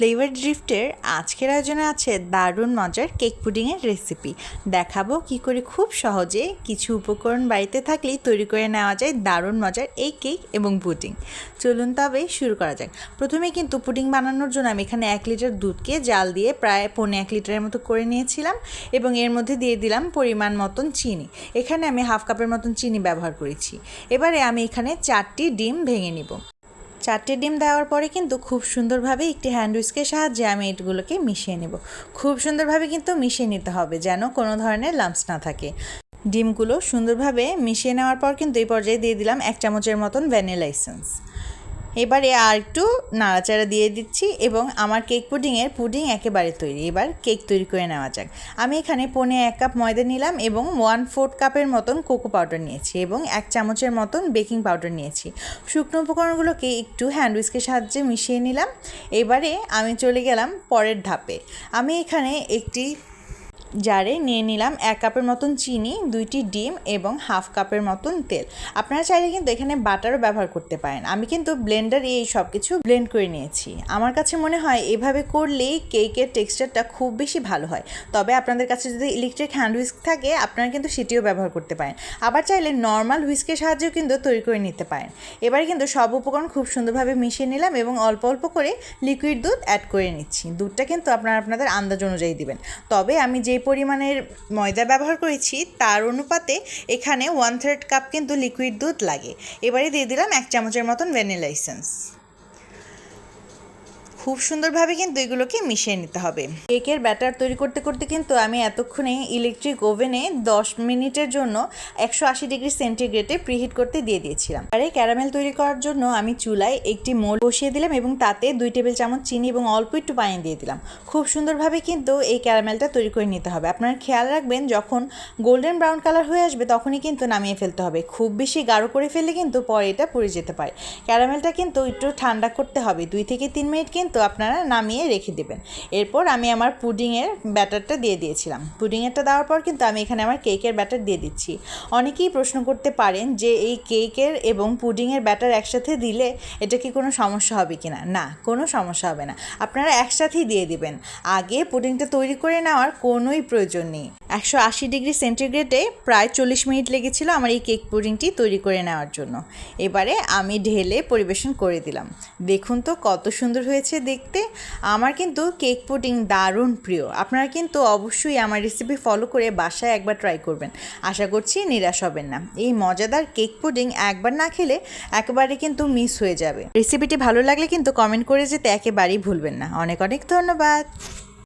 Flavour ড্রিফটের আজকের আয়োজনে আছে দারুণ মজার কেক পুডিংয়ের রেসিপি। দেখাবো কি করে খুব সহজে কিছু উপকরণ বাড়িতে থাকলেই তৈরি করে নেওয়া যায় দারুণ মজার এই কেক এবং পুডিং। চলুন তবে শুরু করা যাক। প্রথমে কিন্তু পুডিং বানানোর জন্য আমি এখানে এক লিটার দুধকে জাল দিয়ে প্রায় পৌনে এক লিটারের মতো করে নিয়েছিলাম এবং এর মধ্যে দিয়ে দিলাম পরিমাণ মতন চিনি। এখানে আমি হাফ কাপের মতন চিনি ব্যবহার করেছি। এবারে আমি এখানে চারটি ডিম ভেঙে নিব। চারটে ডিম দেওয়ার পরে কিন্তু খুব সুন্দরভাবে একটি হ্যান্ড উইস্কের সাহায্যে আমি এগুলোকে মিশিয়ে নেব। খুব সুন্দরভাবে কিন্তু মিশিয়ে নিতে হবে যেন কোনো ধরনের লাম্পস না থাকে। ডিমগুলো সুন্দরভাবে মিশিয়ে নেওয়ার পর কিন্তু এই পর্যায়ে দিয়ে দিলাম এক চামচের মতন ভ্যানিলা এসেন্স এবারে আর একটু নাড়াচাড়া দিয়ে দিচ্ছি এবং আমার কেক পুডিংয়ের পুডিং একেবারে তৈরি। এবার কেক তৈরি করে নেওয়া যাক। আমি এখানে পনে এক কাপ ময়দা নিলাম এবং ওয়ান ফোর্থ কাপের মতন কোকো পাউডার নিয়েছি এবং এক চামচের মতন বেকিং পাউডার নিয়েছি। শুকনো উপকরণগুলোকে একটু হ্যান্ড সাহায্যে মিশিয়ে নিলাম। এবারে আমি চলে গেলাম পরের ধাপে। আমি এখানে একটি জারে নিয়ে নিলাম এক কাপের মতন চিনি, দুইটি ডিম এবং হাফ কাপের মতন তেল। আপনারা চাইলে কিন্তু এখানে বাটারও ব্যবহার করতে পারেন। আমি কিন্তু ব্লেন্ডার এই সব কিছু ব্লেন্ড করে নিয়েছি। আমার কাছে মনে হয় এভাবে করলেই কেকের টেক্সচারটা খুব বেশি ভালো হয়। তবে আপনাদের কাছে যদি ইলেকট্রিক হ্যান্ড হুইস্ক থাকে, আপনারা কিন্তু সেটিও ব্যবহার করতে পারেন। আবার চাইলে নর্মাল হুইস্কের সাহায্যেও কিন্তু তৈরি করে নিতে পারেন। এবারে কিন্তু সব উপকরণ খুব সুন্দরভাবে মিশিয়ে নিলাম এবং অল্প অল্প করে লিকুইড দুধ অ্যাড করে নিচ্ছি। দুধটা কিন্তু আপনারা আপনাদের আন্দাজ অনুযায়ী দিবেন। তবে আমি যে পরিমাণের ময়দা ব্যবহার করেছি, তার অনুপাতে এখানে ওয়ান থার্ড কাপ কিন্তু লিকুইড দুধ লাগে। এবারে দিয়ে দিলাম এক চামচের মতন ভ্যানিলা এসেন্স খুব সুন্দরভাবে কিন্তু এগুলোকে মিশিয়ে নিতে হবে। কেকের ব্যাটার তৈরি করতে করতে কিন্তু আমি এতক্ষণে ইলেকট্রিক ওভেনে দশ মিনিটের জন্য একশো আশি ডিগ্রি সেন্টিগ্রেডে প্রিহিট করতে দিয়ে দিয়েছিলাম। আর এই ক্যারামেল তৈরি করার জন্য আমি চুলায় একটি মোল বসিয়ে দিলাম এবং তাতে দুই টেবিল চামচ চিনি এবং অল্প একটু পানি দিয়ে দিলাম। খুব সুন্দরভাবে কিন্তু এই ক্যারামেলটা তৈরি করে নিতে হবে। আপনারা খেয়াল রাখবেন, যখন গোল্ডেন ব্রাউন কালার হয়ে আসবে তখনই কিন্তু নামিয়ে ফেলতে হবে। খুব বেশি গাঢ় করে ফেললে কিন্তু পরে এটা পুড়ে যেতে পারে। ক্যারামেলটা কিন্তু একটু ঠান্ডা করতে হবে। দুই থেকে তিন মিনিট কিন্তু আপনারা নামিয়ে রেখে দেবেন। এরপর আমি আমার পুডিংয়ের ব্যাটারটা দিয়ে দিয়েছিলাম। পুডিংয়েরটা দেওয়ার পর কিন্তু আমি এখানে আমার কেকের ব্যাটার দিয়ে দিচ্ছি। অনেকেই প্রশ্ন করতে পারেন যে এই কেকের এবং পুডিংয়ের ব্যাটার একসাথে দিলে এটা কি কোনো সমস্যা হবে কি না না, কোনো সমস্যা হবে না। আপনারা একসাথেই দিয়ে দিবেন। আগে পুডিংটা তৈরি করে নেওয়ার কোনোই প্রয়োজন নেই। একশো আশি ডিগ্রি সেন্টিগ্রেডে প্রায় চল্লিশ মিনিট লেগেছিল আমার এই কেক পুডিংটি তৈরি করে নেওয়ার জন্য। এবারে আমি ঢেলে পরিবেশন করে দিলাম। দেখুন তো কত সুন্দর হয়েছে দেখতে। আমার কিন্তু কেক পুডিং দারুণ প্রিয়। আপনারা কিন্তু অবশ্যই আমার রেসিপি ফলো করে বাসায় একবার ট্রাই করবেন। আশা করছি নিরাশ হবেন না। এই মজাদার কেক পুডিং একবার না খেলে একেবারে কিন্তু মিস হয়ে যাবে। রেসিপিটি ভালো লাগলে কিন্তু কমেন্ট করে যেতে একেবারেই ভুলবেন না। অনেক অনেক ধন্যবাদ।